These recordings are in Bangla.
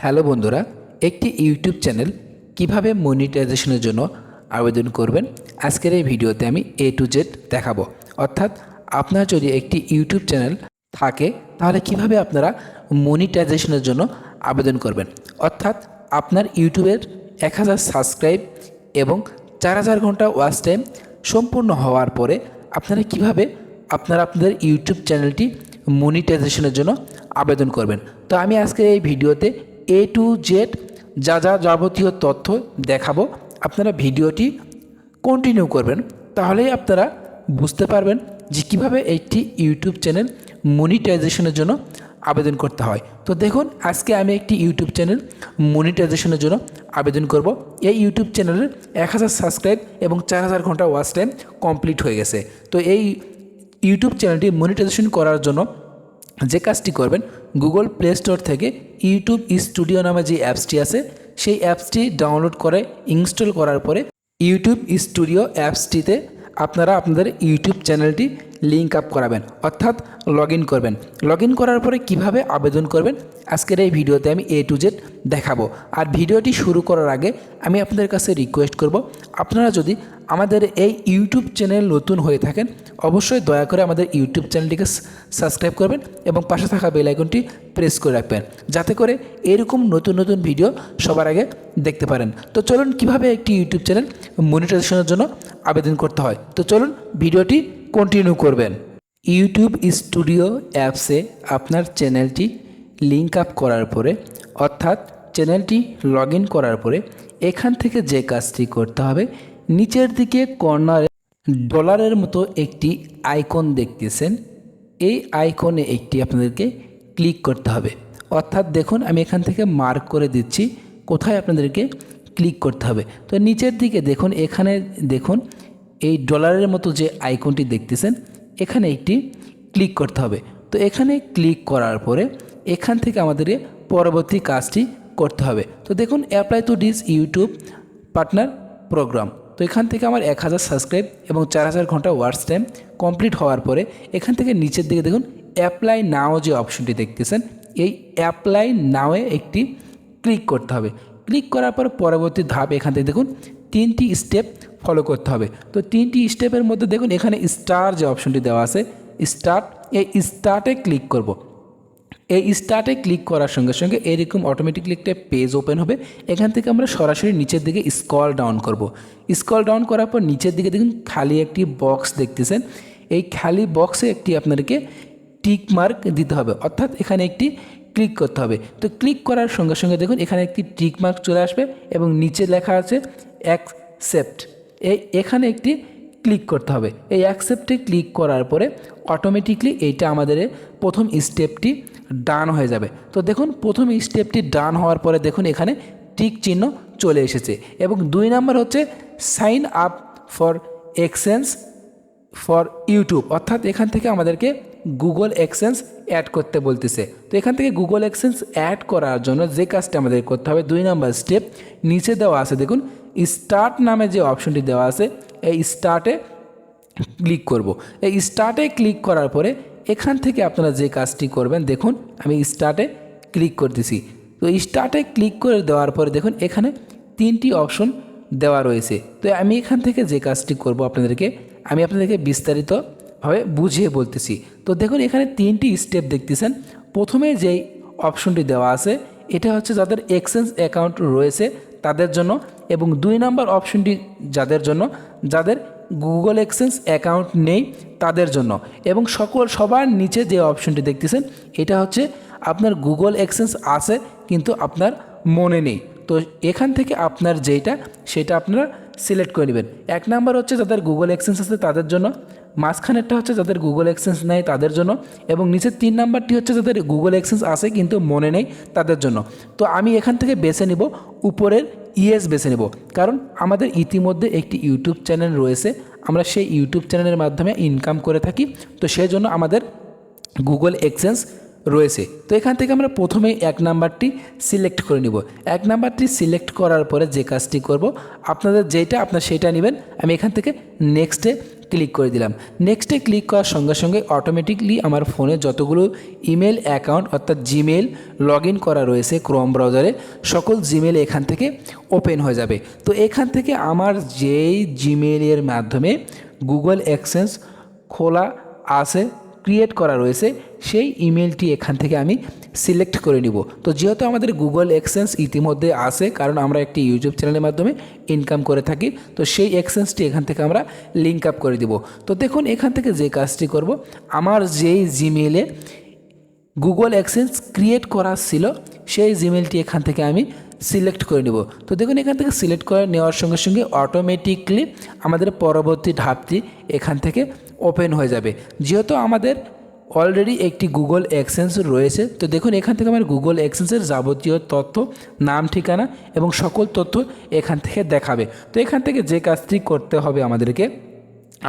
হ্যালো বন্ধুরা, একটি ইউটিউব চ্যানেল কীভাবে মনিটাইজেশনের জন্য আবেদন করবেন? আজকের এই ভিডিওতে আমি এ টু জেড দেখাবো। অর্থাৎ আপনার যদি একটি ইউটিউব চ্যানেল থাকে, তাহলে কীভাবে আপনারা মনিটাইজেশনের জন্য আবেদন করবেন? অর্থাৎ আপনার ইউটিউবের এক হাজার সাবস্ক্রাইব এবং চার হাজার ঘণ্টা ওয়াচ টাইম সম্পূর্ণ হওয়ার পরে আপনারা কীভাবে আপনারা আপনাদের ইউটিউব চ্যানেলটি মনিটাইজেশনের জন্য আবেদন করবেন? তো আমি আজকের এই ভিডিওতে এ টু জেড যা যা যাবতীয় তথ্য দেখাবো। আপনারা ভিডিওটি কন্টিনিউ করবেন, তাহলেই আপনারা বুঝতে পারবেন যে কীভাবে একটি ইউটিউব চ্যানেল মনিটাইজেশনের জন্য আবেদন করতে হয়। তো দেখুন, আজকে আমি একটি ইউটিউব চ্যানেল মনিটাইজেশনের জন্য আবেদন করব। এই ইউটিউব চ্যানেলের এক হাজার সাবস্ক্রাইব এবং চার হাজার ঘণ্টা ওয়াচ টাইম কমপ্লিট হয়ে গেছে। তো এই ইউটিউব চ্যানেলটি মনিটাইজেশন করার জন্য যে কাজটি করবেন গুগল প্লে স্টোর থেকে ইউটিউব স্টুডিও নামে যে অ্যাপসটি আছে, সেই অ্যাপসটি ডাউনলোড করে ইনস্টল করার পরে ইউটিউব স্টুডিও অ্যাপসটিতে আপনারা আপনাদের ইউটিউব চ্যানেলটি লিঙ্ক আপ করাবেন, অর্থাৎ লগ করবেন। লগ করার পরে কীভাবে আবেদন করবেন, আজকের এই ভিডিওতে আমি এ টু জেড দেখাবো। আর ভিডিওটি শুরু করার আগে আমি আপনাদের কাছে রিকোয়েস্ট করব, আপনারা যদি আমাদের এই ইউটিউব চ্যানেল নতুন হয়ে থাকেন, অবশ্যই দয়া করে আমাদের ইউটিউব চ্যানেলটিকে সাবস্ক্রাইব করবেন এবং পাশে থাকা বেল প্রেস করে রাখবেন, যাতে করে এরকম নতুন নতুন ভিডিও সবার আগে দেখতে পারেন। তো চলুন কীভাবে একটি ইউটিউব চ্যানেল মনিটাইজেশনের জন্য আবেদন করতে হয়। তো চলুন ভিডিওটি কন্টিনিউ করবেন। ইউটিউব স্টুডিও অ্যাপসে আপনার চ্যানেলটি লিঙ্ক আপ করার পরে, অর্থাৎ চ্যানেলটি লগ করার পরে, এখান থেকে যে কাজটি করতে হবে, নিচের দিকে কর্নারে ডলারের মতো একটি আইকন দেখতেছেন। এই আইকনে একটি আপনাদেরকে ক্লিক করতে হবে। অর্থাৎ দেখুন, আমি এখান থেকে মার্ক করে দিচ্ছি, কোথায় আপনাদেরকে ক্লিক করতে হবে। তো নিচের দিকে দেখুন, এখানে দেখুন এই ডলারের মতো যে আইকনটি দেখতেছেন, এখানে একটি ক্লিক করতে হবে। তো এখানে ক্লিক করার পরে এখান থেকে আমাদের পরবর্তী কাজটি করতে হবে। তো দেখুন apply to this YouTube partner programme তো এখান থেকে আমার এক হাজার সাবস্ক্রাইব এবং চার হাজার ঘণ্টা ওয়ার্স টাইম কমপ্লিট হওয়ার পরে এখান থেকে নিচের দিকে দেখুন অ্যাপ্লাই নাও যে অপশনটি দেখতেছেন, এই অ্যাপ্লাই নাওয়ে একটি ক্লিক করতে হবে। ক্লিক করার পর পরবর্তী ধাপ এখান থেকে দেখুন তিনটি স্টেপ ফলো করতে হবে। তো তিনটি স্টেপের মধ্যে দেখুন, এখানে স্টার যে অপশনটি দেওয়া আছে স্টার্ট এই স্টার্টে ক্লিক করব। এই স্টার্টে ক্লিক করার সঙ্গে সঙ্গে এরকম অটোমেটিকলি একটা পেজ ওপেন হবে। এখান থেকে আমরা সরাসরি নিচের দিকে স্কল ডাউন করব। স্কল ডাউন করার পর নিচের দিকে দেখুন, খালি একটি বক্স দেখতেছেন। এই খালি বক্সে একটি আপনাদেরকে টিক মার্ক দিতে হবে। অর্থাৎ এখানে একটি ক্লিক করতে হবে। তো ক্লিক করার সঙ্গে সঙ্গে দেখুন, এখানে একটি টিক মার্ক চলে আসবে এবং নিচে লেখা আছে অ্যাকসেপ্ট এই এখানে একটি ক্লিক করতে হবে। এই অ্যাকসেপ্টে ক্লিক করার পরে অটোমেটিকলি এইটা আমাদের প্রথম স্টেপটি ডান হয়ে যাবে। তো দেখুন, প্রথম স্টেপটি ডান হওয়ার পরে দেখুন এখানে টিক চিহ্ন চলে এসেছে। এবং দুই নাম্বার হচ্ছে sign up for exchange for YouTube অর্থাৎ এখান থেকে আমাদেরকে গুগল এক্সচেঞ্জ অ্যাড করতে বলতেছে। তো এখান থেকে গুগল এক্সচেঞ্জ অ্যাড করার জন্য যে কাজটা আমাদের করতে হবে, দুই নাম্বার স্টেপ নিচে দেওয়া আছে। দেখুন স্টার্ট নামে যে অপশনটি দেওয়া আছে, এই স্টার্টে ক্লিক করব। এই স্টার্টে ক্লিক করার পরে এখান থেকে আপনারা যে কাজটি করবেন, দেখুন আমি স্টার্টে ক্লিক করতেছি। তো স্টার্টে ক্লিক করে দেওয়ার পরে দেখুন এখানে তিনটি অপশন দেওয়া রয়েছে। তো আমি এখান থেকে যে কাজটি করব আপনাদেরকে, আমি আপনাদেরকে বিস্তারিতভাবে বুঝিয়ে বলতেছি। তো দেখুন এখানে তিনটি স্টেপ দেখতেছেন। প্রথমে যেই অপশনটি দেওয়া আছে, এটা হচ্ছে যাদের এক্সচেঞ্জ অ্যাকাউন্ট রয়েছে তাদের জন্য এবং দুই নাম্বার অপশনটি যাদের জন্য, যাদের গুগল এক্সচেঞ্জ অ্যাকাউন্ট নেই, তাদের জন্য। এবং সকল, সবার নিচে যে অপশনটি দেখতেছেন, এটা হচ্ছে আপনার গুগল এক্সচেঞ্জ আছে, কিন্তু আপনার মনে নেই। তো এখান থেকে আপনার যেটা সেটা আপনারা সিলেক্ট করে নেবেন। এক নাম্বার হচ্ছে যাদের গুগল এক্সচেঞ্জ আছে, তাদের জন্য মাঝখানেরটা হচ্ছে যাদের গুগল এক্সচেঞ্জ নেই তাদের জন্য এবং নিচের তিন নাম্বারটি হচ্ছে যাদের গুগল এক্সচেঞ্জ আছে কিন্তু মনে নেই তাদের জন্য। তো আমি এখান থেকে বেছে নিব, উপরের ইএস বেছে নেব। কারণ আমাদের ইতিমধ্যে একটি ইউটিউব চ্যানেল রয়েছে, আমরা সেই ইউটিউব চ্যানেলের মাধ্যমে ইনকাম করে থাকি, তো সেই জন্য আমাদের গুগল এক্সচেঞ্জ রয়েছে। তো এখান থেকে আমরা প্রথমে এক নাম্বারটি সিলেক্ট করে নিব। এক নাম্বারটি সিলেক্ট করার পরে যে কাজটি করব, আপনাদের যেটা আপনার সেটা নেবেন, আমি এখান থেকে নেক্সটে ক্লিক করে দিলাম। নেক্সটে ক্লিক করার সঙ্গে সঙ্গে অটোমেটিকলি আমার ফোনে যতগুলো ইমেল অ্যাকাউন্ট অর্থাৎ জিমেল লগ ইন করা রয়েছে ক্রোম ব্রাউজারে সকল জিমেল এখান থেকে ওপেন হয়ে যাবে। তো এখান থেকে আমার যেই জিমেলের মাধ্যমে গুগল অ্যাক্সেন্স খোলা আছে ক্রিয়েট করা রয়েছে, সেই ইমেলটি এখান থেকে আমি সিলেক্ট করে নিব। তো যেহেতু আমাদের গুগল এক্সেন্স ইতিমধ্যে আছে, কারণ আমরা একটি ইউটিউব চ্যানেলের মাধ্যমে ইনকাম করে থাকি, তো সেই এক্সেন্সটি এখান থেকে আমরা লিঙ্ক আপ করে দিব। তো দেখুন, এখান থেকে যে কাজটি করব, আমার যেই জিমেলে গুগল অ্যাক্সেন্স ক্রিয়েট করা ছিল, সেই জিমেলটি এখান থেকে আমি সিলেক্ট করে নেব। তো দেখুন, এখান থেকে সিলেক্ট করে নেওয়ার সঙ্গে সঙ্গে অটোমেটিকলি আমাদের পরবর্তী ধাপটি এখান থেকে ওপেন হয়ে যাবে। যেহেতু আমাদের অলরেডি একটি গুগল অ্যাক্সেন্স রয়েছে, তো দেখুন এখান থেকে আমার গুগল অ্যাক্সেন্সের যাবতীয় তথ্য, নাম, ঠিকানা এবং সকল তথ্য এখান থেকে দেখাবে। তো এখান থেকে যে কাজটি করতে হবে আমাদেরকে,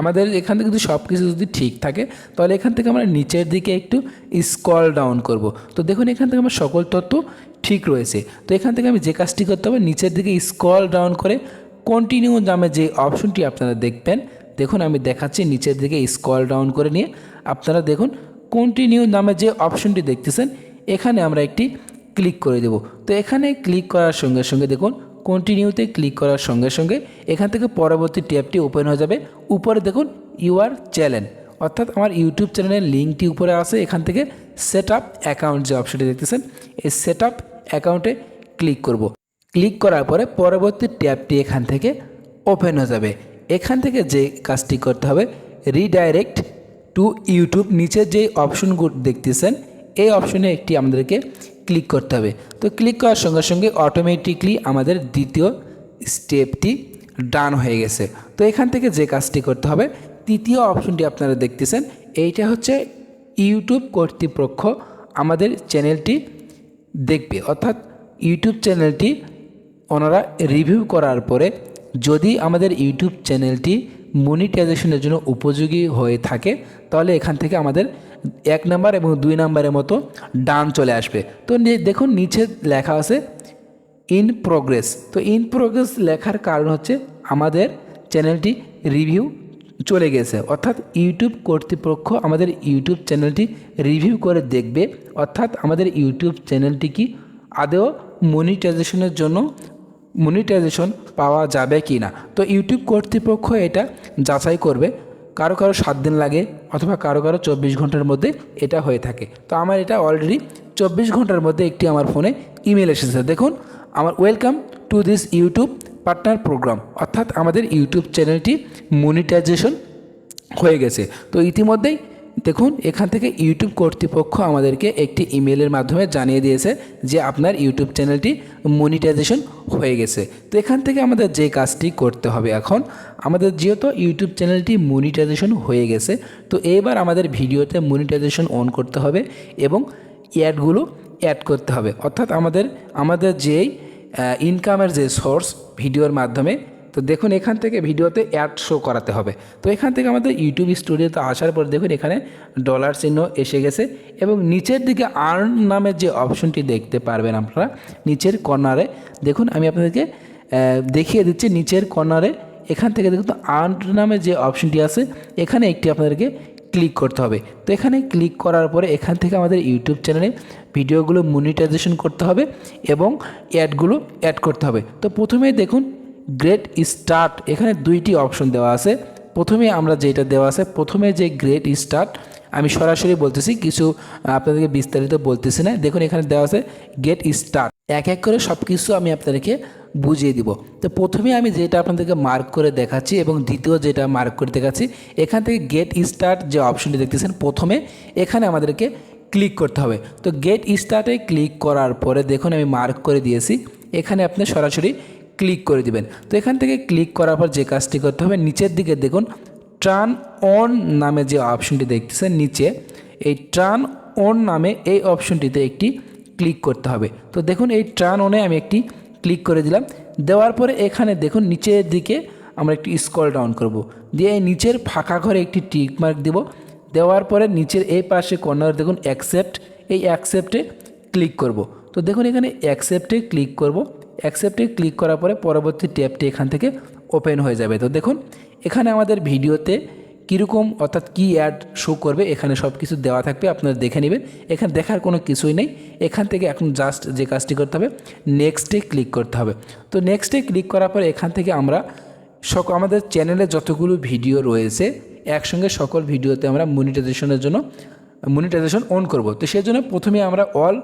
আমাদের এখান থেকে যদি সব কিছু যদি ঠিক থাকে, তাহলে এখান থেকে আমরা নিচের দিকে একটু স্কল ডাউন করব। তো দেখুন এখান থেকে আমার সকল তথ্য ঠিক রয়েছে। তো এখান থেকে আমি যে কাজটি করতে হবে, নিচের দিকে স্কল ডাউন করে কন্টিনিউ নামে যে অপশনটি আপনারা দেখবেন দেখুন, আমি দেখাচ্ছি, নিচের দিকে স্কল ডাউন করে নিয়ে আপনারা দেখুন কন্টিনিউ নামে যে অপশনটি দেখতেছেন, এখানে আমরা একটি ক্লিক করে দেব। তো এখানে ক্লিক করার সঙ্গে সঙ্গে দেখুন কন্টিনিউতে ক্লিক করার সঙ্গে সঙ্গে এখান থেকে পরবর্তী ট্যাবটি ওপেন হয়ে যাবে। উপরে দেখুন ইউআর চ্যানেল অর্থাৎ আমার ইউটিউব চ্যানেলের লিঙ্কটি উপরে আছে। এখান থেকে সেট আপ অ্যাকাউন্ট যে অপশনটি দেখতেছেন, এই সেট আপ অ্যাকাউন্টে ক্লিক করব। ক্লিক করার পরে পরবর্তী ট্যাবটি এখান থেকে ওপেন হয়ে যাবে। এখান থেকে যে কাজটি করতে হবে রিডাইরেক্ট টু ইউটিউব নিচের যে অপশনগুলো দেখতেছেন, এই অপশনে একটি আমাদেরকে ক্লিক করতে হবে। তো ক্লিক করার সঙ্গে সঙ্গে অটোমেটিকলি আমাদের দ্বিতীয় স্টেপটি ডান হয়ে গেছে। তো এখান থেকে যে কাজটি করতে হবে, তৃতীয় অপশনটি আপনারা দেখতেছেন, এইটা হচ্ছে ইউটিউব কর্তৃপক্ষ আমাদের চ্যানেলটি দেখবে। অর্থাৎ ইউটিউব চ্যানেলটি ওনারা রিভিউ করার পরে যদি আমাদের ইউটিউব চ্যানেলটি মনিটাইজেশনের জন্য উপযোগী হয়ে থাকে, তাহলে এখান থেকে আমাদের এক নাম্বার এবং দুই নাম্বারের মতো ডান চলে আসবে। তো দেখুন নিচে লেখা আছে ইন প্রোগ্রেস তো ইন প্রোগ্রেস লেখার কারণ হচ্ছে আমাদের চ্যানেলটি রিভিউ চলে গেছে। অর্থাৎ ইউটিউব কর্তৃপক্ষ আমাদের ইউটিউব চ্যানেলটি রিভিউ করে দেখবে। অর্থাৎ আমাদের ইউটিউব চ্যানেলটি কি আদৌ মনিটাইজেশনের জন্য মনিটাইজেশন পাওয়া যাবে কি না? তো ইউটিউব কর্তৃপক্ষ এটা যাচাই করবে। কারও কারও সাত দিন লাগে অথবা কারও কারও চব্বিশ ঘণ্টার মধ্যে এটা হয়ে থাকে। তো আমার এটা অলরেডি চব্বিশ ঘণ্টার মধ্যে একটি আমার ফোনে ইমেল এসেছে। দেখুন, আমার welcome to this YouTube partner programme অর্থাৎ আমাদের ইউটিউব চ্যানেলটি মনিটাইজেশন হয়ে গেছে। তো ইতিমধ্যেই দেখুন, এখান থেকে ইউটিউব কর্তৃপক্ষ আমাদেরকে একটি ইমেলের মাধ্যমে জানিয়ে দিয়েছে যে আপনার ইউটিউব চ্যানেলটি মনিটাইজেশন হয়ে গেছে। তো এখান থেকে আমাদের যে কাজটি করতে হবে এখন, আমাদের যেহেতু ইউটিউব চ্যানেলটি মনিটাইজেশন হয়ে গেছে, তো এবার আমাদের ভিডিওতে মনিটাইজেশন অন করতে হবে এবং অ্যাডগুলো অ্যাড করতে হবে। অর্থাৎ আমাদের আমাদের যেই ইনকামের যে সোর্স ভিডিওর মাধ্যমে তো দেখুন, এখান থেকে ভিডিওতে অ্যাড শো করাতে হবে। তো এখান থেকে আমাদের ইউটিউব স্টুডিওতে আসার পর দেখুন, এখানে ডলার চিহ্ন এসে গেছে এবং নিচের দিকে আর্ন নামের যে অপশনটি দেখতে পারবেন আপনারা, নিচের কর্নারে দেখুন, আমি আপনাদেরকে দেখিয়ে দিচ্ছি নিচের কর্নারে এখান থেকে দেখুন তো আর্ন নামে যে অপশনটি আছে, এখানে একটি আপনাদেরকে ক্লিক করতে হবে। তো এখানে ক্লিক করার পরে এখান থেকে আমাদের ইউটিউব চ্যানেলে ভিডিওগুলো মনিটাইজেশন করতে হবে এবং অ্যাডগুলো অ্যাড করতে হবে। তো প্রথমে দেখুন গ্রেট স্টার্ট এখানে দুইটি অপশন দেওয়া আছে। প্রথমে আমরা যেটা দেওয়া আছে, প্রথমে যে গ্রেট স্টার্ট আমি সরাসরি বলতেছি, কিছু আপনাদেরকে বিস্তারিত বলতেছি না। দেখুন, এখানে দেওয়া আছে গেট স্টার্ট এক এক করে সব কিছু আমি আপনাদেরকে বুঝিয়ে দিব। তো প্রথমে আমি যেটা আপনাদেরকে মার্ক করে দেখাচ্ছি এবং দ্বিতীয় যেটা মার্ক করে দেখাচ্ছি, এখান থেকে গেট স্টার্ট যে অপশনটি দেখতেছেন, প্রথমে এখানে আমাদেরকে ক্লিক করতে হবে। তো গেট স্টার্টে ক্লিক করার পরে দেখুন, আমি মার্ক করে দিয়েছি। এখানে আপনি সরাসরি ক্লিক করে দিবেন। তো এখান থেকে ক্লিক করার পর যে কাজটি করতে হবে, নিচের দিকে দেখুন ট্রান অন নামে যে অপশনটি দেখতেছেন নিচে, এই ট্রান অন নামে এই অপশনটিতে একটি ক্লিক করতে হবে। তো দেখুন, এই ট্রান অনে আমি একটি ক্লিক করে দিলাম। দেওয়ার পরে এখানে দেখুন, নিচের দিকে আমরা একটি স্কল ডাউন করব। দিয়ে এই নিচের ফাঁকা ঘরে একটি টিক মার্ক দেব। দেওয়ার পরে নিচের এই পাশে কর্নার দেখুন অ্যাকসেপ্ট এই অ্যাকসেপ্টে ক্লিক করব। তো দেখুন, এখানে অ্যাকসেপ্টে ক্লিক করব। অ্যাকসেপ্টে ক্লিক করার পরে পরবর্তী ট্যাবটি এখান থেকে ওপেন হয়ে যাবে। তো দেখুন, এখানে আমাদের ভিডিওতে কীরকম, অর্থাৎ কী অ্যাড শো করবে, এখানে সব কিছু দেওয়া থাকবে, আপনারা দেখে নেবেন। এখানে দেখার কোনো কিছুই নেই। এখান থেকে এখন জাস্ট যে কাজটি করতে হবে নেক্সটে ক্লিক করতে হবে। তো নেক্সটে ক্লিক করার পর এখান থেকে আমরা সক, আমাদের চ্যানেলে যতগুলো ভিডিও রয়েছে, একসঙ্গে সকল ভিডিওতে আমরা মনিটাইজেশনের জন্য মনিটাইজেশন অন করব। তো সেই জন্য প্রথমে আমরা অল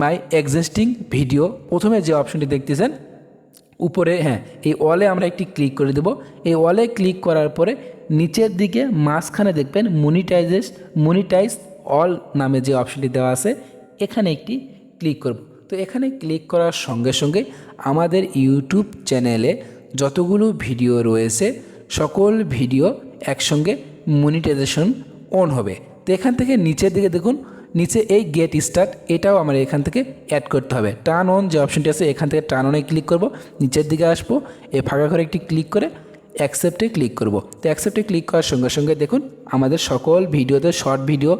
মাই এক্সিস্টিং ভিডিও প্রথমে যে অপশনটি দেখতেছেন, উপরে হ্যাঁ এই ওয়ালে আমরা একটি ক্লিক করে দেব। এই ওয়ালে ক্লিক করার পরে নিচের দিকে মাঝখানে দেখবেন মনিটাইজেস মনিটাইজ অল নামে যে অপশনটি দেওয়া আছে, এখানে একটি ক্লিক করব। তো এখানে ক্লিক করার সঙ্গে সঙ্গে আমাদের ইউটিউব চ্যানেলে যতগুলো ভিডিও রয়েছে, সকল ভিডিও একসঙ্গে মনিটাইজেশন অন হবে। তো এখান থেকে নিচের দিকে দেখুন নিচে এই গেট স্টার্ট এটাও আমার এখান থেকে অ্যাড করতে হবে। টার্ন অন যে অপশনটি আছে, এখান থেকে টার্ন অনে ক্লিক করব, নিচের দিকে আসব এই ফাঁকা ঘরে একটি ক্লিক করে অ্যাকসেপ্টে ক্লিক করব। তো অ্যাকসেপ্টে ক্লিক করার সঙ্গে সঙ্গে দেখুন, আমাদের সকল ভিডিওতে শর্ট ভিডিও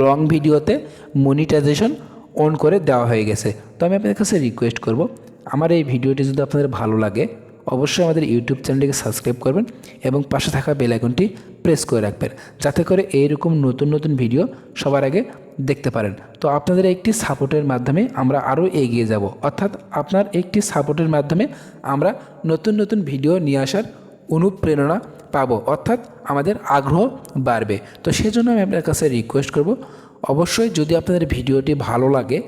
লং ভিডিওতে মনিটাইজেশন অন করে দেওয়া হয়ে গেছে। তো আমি আপনাদের কাছে রিকোয়েস্ট করব, আমার এই ভিডিওটি যদি আপনাদের ভালো লাগে, অবশ্যই আমাদের ইউটিউব চ্যানেলটিকে সাবস্ক্রাইব করবেন এবং পাশে থাকা বেল আইকনটি প্রেস করে রাখবেন। যাতে করে এইরকম নতুন নতুন ভিডিও সবার আগে দেখতে পারেন। তো আপনাদের একটি সাপোর্টের মাধ্যমে আমরা আরও এগিয়ে যাব। অর্থাৎ আপনার একটি সাপোর্টের মাধ্যমে আমরা নতুন নতুন ভিডিও নিয়ে আসার অনুপ্রেরণা পাবো। অর্থাৎ আমাদের আগ্রহ বাড়বে। তো সেজন্য আমি আপনার কাছে রিকোয়েস্ট করব, অবশ্যই যদি আপনাদের ভিডিওটি ভালো লাগে,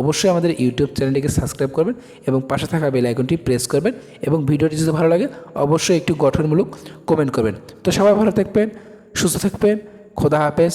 অবশ্যই আমাদের ইউটিউব চ্যানেলটিকে সাবস্ক্রাইব করবেন এবং পাশে থাকা বেল আইকনটি প্রেস করবেন এবং ভিডিওটি যদি ভালো লাগে, অবশ্যই একটু গঠনমূলক কমেন্ট করবেন। তো সবাই ভালো থাকবেন, সুস্থ থাকবেন, খোদা হাফেজ।